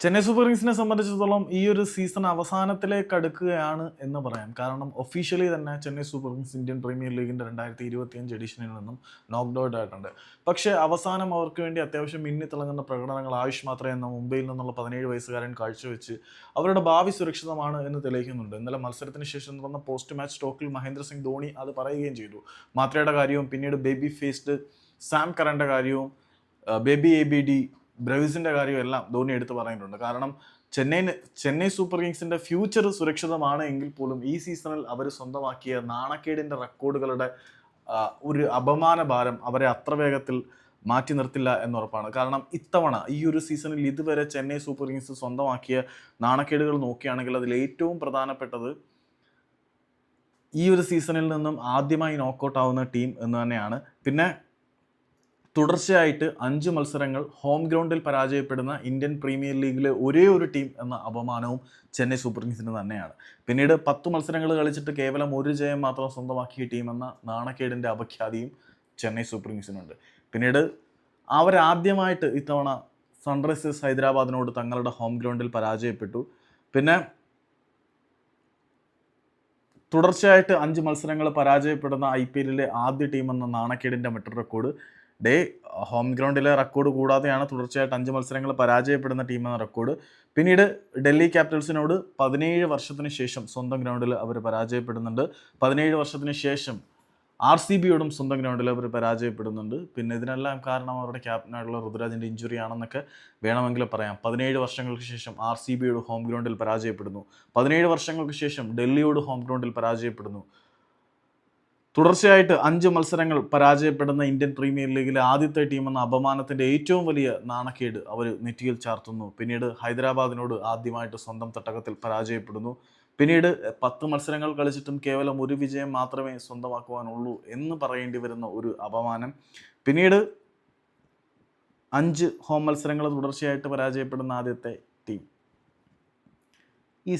Chennai super കിങ്സിനെ സംബന്ധിച്ചിടത്തോളം ഈ ഒരു സീസൺ അവസാനത്തിലേക്ക് അടുക്കുകയാണ് എന്ന് പറയാം. കാരണം ഒഫീഷ്യലി തന്നെ Chennai Super Kings Indian Premier ലീഗിന്റെ രണ്ടായിരത്തി ഇരുപത്തിയഞ്ച് എഡിഷനിൽ നിന്നും നോക്ക്ഡ് ഔട്ട് ആയിട്ടുണ്ട്. പക്ഷേ അവസാനം അവർക്ക് വേണ്ടി അത്യാവശ്യം മിന്നിത്തിളങ്ങുന്ന പ്രകടനങ്ങൾ ആയുഷ് മാത്രമേ എന്ന മുംബൈയിൽ നിന്നുള്ള പതിനേഴ് വയസ്സുകാരൻ കാഴ്ചവെച്ച് അവരുടെ ഭാവി സുരക്ഷിതമാണ് എന്ന് തെളിയിക്കുന്നുണ്ട്. ഇന്നലെ മത്സരത്തിന് ശേഷം നടന്ന പോസ്റ്റ് മാച്ച് ടോക്കിൽ മഹേന്ദ്ര സിംഗ് ധോണി അത് പറയുകയും ചെയ്തു. മാത്രയുടെ കാര്യവും പിന്നീട് ബേബി ഫേസ്ഡ് സാം കറന്റെ കാര്യവും ബേബി എ ബി ഡി ബ്രവിസിന്റെ കാര്യം എല്ലാം ധോണി എടുത്തു പറയുന്നുണ്ട് കാരണം ചെന്നൈ ചെന്നൈ സൂപ്പർ കിങ്സിന്റെ ഫ്യൂച്ചർ സുരക്ഷിതമാണ് എങ്കിൽ പോലും ഈ സീസണിൽ അവർ സ്വന്തമാക്കിയ നാണക്കേടിന്റെ റെക്കോർഡുകളുടെ ഒരു അപമാന ഭാരം അവരെ അത്ര വേഗത്തിൽ മാറ്റി നിർത്തില്ല എന്നുറപ്പാണ്. കാരണം ഇത്തവണ ഈ ഒരു സീസണിൽ ഇതുവരെ ചെന്നൈ സൂപ്പർ കിങ്സ് സ്വന്തമാക്കിയ നാണക്കേടുകൾ നോക്കുകയാണെങ്കിൽ അതിൽ ഏറ്റവും പ്രധാനപ്പെട്ടത് ഈ ഒരു സീസണിൽ നിന്നും ആദ്യമായി നോക്കൗട്ട് ആവുന്ന ടീം എന്ന് തന്നെയാണ്. പിന്നെ തുടർച്ചയായിട്ട് അഞ്ച് മത്സരങ്ങൾ ഹോം ഗ്രൗണ്ടിൽ പരാജയപ്പെടുന്ന ഇന്ത്യൻ പ്രീമിയർ ലീഗിലെ ഒരേ ഒരു ടീം എന്ന അപമാനവും ചെന്നൈ സൂപ്പർ കിങ്സിന് തന്നെയാണ്. പിന്നീട് പത്ത് മത്സരങ്ങൾ കളിച്ചിട്ട് കേവലം ഒരു ജയം മാത്രം സ്വന്തമാക്കിയ ടീം എന്ന നാണക്കേടിന്റെ അപഖ്യാതിയും ചെന്നൈ സൂപ്പർ കിങ്സിനുണ്ട് പിന്നീട് അവരാദ്യമായിട്ട് ഇത്തവണ സൺറൈസേഴ്സ് ഹൈദരാബാദിനോട് തങ്ങളുടെ ഹോം ഗ്രൗണ്ടിൽ പരാജയപ്പെട്ടു. പിന്നെ തുടർച്ചയായിട്ട് അഞ്ച് മത്സരങ്ങൾ പരാജയപ്പെടുന്ന ഐ പി എല്ലിലെ ആദ്യ ടീം എന്ന നാണക്കേടിന്റെ മെട്രോ റെക്കോർഡ് ഡേ ഹോം ഗ്രൗണ്ടിലെ റെക്കോർഡ് കൂടാതെയാണ് തുടർച്ചയായിട്ട് അഞ്ച് മത്സരങ്ങൾ പരാജയപ്പെടുന്ന ടീം എന്ന റെക്കോർഡ്. പിന്നീട് ഡൽഹി ക്യാപിറ്റൽസിനോട് പതിനേഴ് വർഷത്തിന് ശേഷം സ്വന്തം ഗ്രൗണ്ടിൽ അവർ പരാജയപ്പെടുന്നുണ്ട്. പതിനേഴ് വർഷത്തിന് ശേഷം ആർ സി ബിയോടും സ്വന്തം ഗ്രൗണ്ടിൽ അവർ പരാജയപ്പെടുന്നുണ്ട്. പിന്നെ ഇതിനെല്ലാം കാരണം അവരുടെ ക്യാപ്റ്റനായിട്ടുള്ള ഋതുരാജിന്റെ ഇഞ്ചുറി ആണെന്നൊക്കെ വേണമെങ്കിൽ പറയാം. പതിനേഴ് വർഷങ്ങൾക്ക് ശേഷം ആർ സി ബിയോട് ഹോം ഗ്രൗണ്ടിൽ പരാജയപ്പെടുന്നു. പതിനേഴ് വർഷങ്ങൾക്ക് ശേഷം ഡൽഹിയോട് ഹോം ഗ്രൗണ്ടിൽ പരാജയപ്പെടുന്നു. തുടർച്ചയായിട്ട് അഞ്ച് മത്സരങ്ങൾ പരാജയപ്പെടുന്ന ഇന്ത്യൻ പ്രീമിയർ ലീഗിലെ ആദ്യത്തെ ടീം എന്ന അപമാനത്തിന്റെ ഏറ്റവും വലിയ നാണക്കേട് അവർ നെറ്റിയിൽ ചാർത്തുന്നു. പിന്നീട് ഹൈദരാബാദിനോട് ആദ്യമായിട്ട് സ്വന്തം തട്ടകത്തിൽ പരാജയപ്പെടുന്നു. പിന്നീട് പത്ത് മത്സരങ്ങൾ കളിച്ചിട്ടും കേവലം ഒരു വിജയം മാത്രമേ സ്വന്തമാക്കുവാനുള്ളൂ എന്ന് പറയേണ്ടി വരുന്ന ഒരു അപമാനം. പിന്നീട് അഞ്ച് ഹോം മത്സരങ്ങൾ തുടർച്ചയായിട്ട് പരാജയപ്പെടുന്ന ആദ്യത്തെ ടീം. ഈ